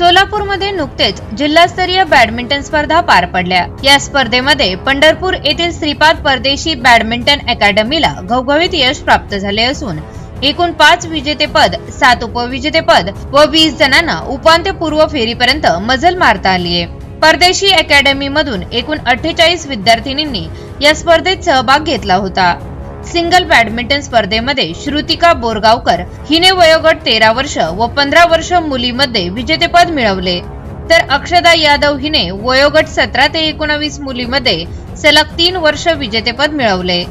सोलापूरमध्ये नुकतेच जिल्हास्तरीय बॅडमिंटन स्पर्धा पार पडल्या. या स्पर्धेमध्ये पंढरपूर येथील श्रीपाद परदेशी बॅडमिंटन अकॅडमीला घवघवीत यश प्राप्त झाले असून एकूण पाच विजेतेपद सात उपविजेतेपद व वीस जणांना उपांत्यपूर्व फेरीपर्यंत मजल मारता आली आहे परदेशी अकॅडमी मधून एकूण अठ्ठेचाळीस विद्यार्थिनींनी या स्पर्धेत सहभाग घेतला होता. सिंगल बॅडमिंटन स्पर्धेमध्ये श्रुतिका बोरगावकर हिने वयोगट तेरा वर्ष व पंधरा वर्ष मुलीमध्ये विजेतेपद मिळवले. तर अक्षदा यादव हिने वयोगट सतरा ते एकोणावीस मुलीमध्ये सलग तीन वर्ष विजेतेपद मिळवले.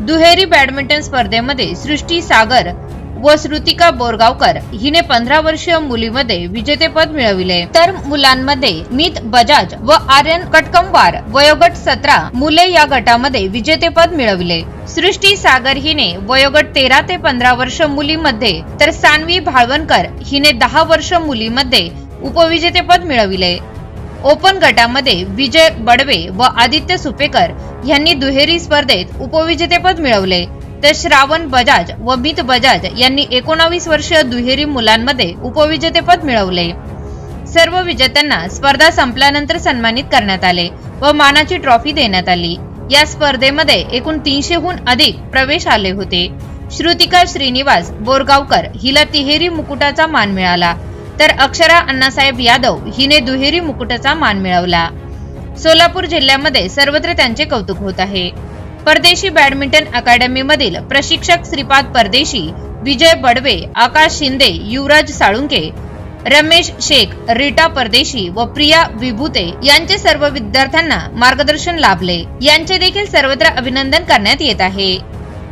दुहेरी बॅडमिंटन स्पर्धेमध्ये सृष्टी सागर व श्रुतिका बोरगावकर हिने पंधरा वर्षीय मुलीमध्ये विजेतेपद मिळविले. तर मुलांमध्ये मित बजाज व आर्यन कटकमवार वयोगट सतरा मुले या गटामध्ये विजेतेपद मिळविले. सृष्टी सागर हिने वयोगट तेरा ते पंधरा वर्ष मुलीमध्ये तर सानवी भाळवणकर हिने दहा वर्ष मुलीमध्ये उपविजेतेपद मिळविले. ओपन गटामध्ये विजय बडवे व आदित्य सुपेकर यांनी दुहेरी स्पर्धेत उपविजेतेपद मिळवले. तर श्रावण बजाज व मित बजाज यांनी एकोणावीस वर्षीय दुहेरी मुलांमध्ये उपविजेतेपद मिळवले. सर्व विजेत्यांना स्पर्धा संपल्यानंतर सन्मानित करण्यात आले व मानाची ट्रॉफी देण्यात आली. या स्पर्धेमध्ये एकूण तीनशेहून अधिक प्रवेश आले होते. श्रुतिका श्रीनिवास बोरगावकर हिला तिहेरी मुकुटाचा मान मिळाला. तर अक्षरा अण्णासाहेब यादव हिने दुहेरी मुकुटाचा मान मिळवला. सोलापूर जिल्ह्यामध्ये सर्वत्र त्यांचे कौतुक होत आहे. परदेशी बॅडमिंटन अकादमी मधील प्रशिक्षक श्रीपाद परदेशी विजय बडवे आकाश शिंदे युवराज साळुंके रमेश शेख रीटा परदेशी व प्रिया विभूते यांचे सर्व विद्यार्थ्यांना मार्गदर्शन लाभले. यांचे देखील सर्वत्र अभिनंदन करण्यात येत आहे.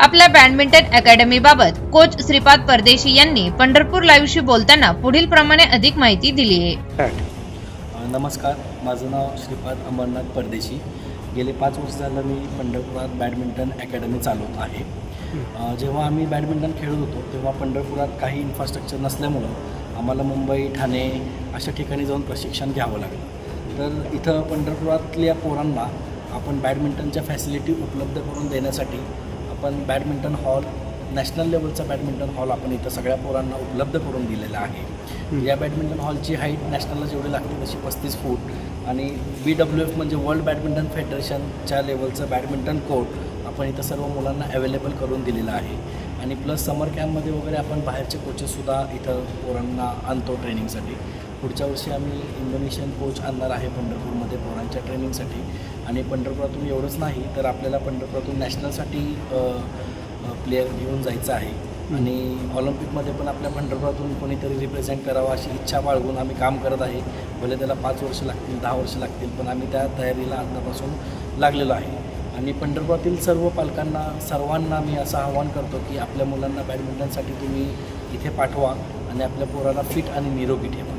आपल्या बॅडमिंटन अकॅडमी बाबत कोच श्रीपाद परदेशी यांनी पंढरपूर लाईव्हशी बोलताना पुढील प्रमाणे अधिक माहिती दिली आहे नमस्कार माझं नाव श्रीपाद अमरनाथ परदेशी. गेले पाच वर्ष झालं मी पंढरपुरात बॅडमिंटन अकॅडमी चालवत आहे. जेव्हा आम्ही बॅडमिंटन खेळत होतो तेव्हा पंढरपुरात काही इन्फ्रास्ट्रक्चर नसल्यामुळं आम्हाला मुंबई ठाणे अशा ठिकाणी जाऊन प्रशिक्षण घ्यावं लागलं. तर इथं पंढरपुरातल्या पोरांना आपण बॅडमिंटनच्या फॅसिलिटी उपलब्ध करून देण्यासाठी आपण बॅडमिंटन हॉल नॅशनल लेवलचा बॅडमिंटन हॉल आपण इथं सगळ्या पोरांना उपलब्ध करून दिलेला आहे. या बॅडमिंटन हॉलची हाईट नॅशनलला जेवढी लागते तशी पस्तीस फूट. आणि बी डब्ल्यू एफ म्हणजे वर्ल्ड बॅडमिंटन फेडरेशनच्या लेवलचं बॅडमिंटन कोर्ट आपण इथं सर्व मुलांना अवेलेबल करून दिलेलं आहे. आणि प्लस समर कॅम्पमध्ये वगैरे आपण बाहेरचे कोचेससुद्धा इथं पोरांना आणतो ट्रेनिंगसाठी पुढच्या वर्षी आम्ही इंडोनेशियन कोच आणणार आहे पंढरपूरमध्ये पोरांच्या ट्रेनिंगसाठी आणि पंढरपुरातून एवढंच नाही तर आपल्याला पंढरपुरातून नॅशनलसाठी प्लेयर घेऊन जायचं आहे. आणि ऑलिम्पिकमध्ये पण आपल्या पंढरपुरातून कोणीतरी रिप्रेझेंट करावं अशी इच्छा बाळगून आम्ही काम करत आहे. भले त्याला पाच वर्ष लागतील दहा वर्ष लागतील पण आम्ही त्या तयारीला आतापासून लागलेलो आहे. आणि पंढरपुरातील सर्व पालकांना सर्वांना मी असं आवाहन करतो की आपल्या मुलांना बॅडमिंटनसाठी तुम्ही इथे पाठवा आणि आपल्या पोराला फिट आणि निरोगी ठेवा.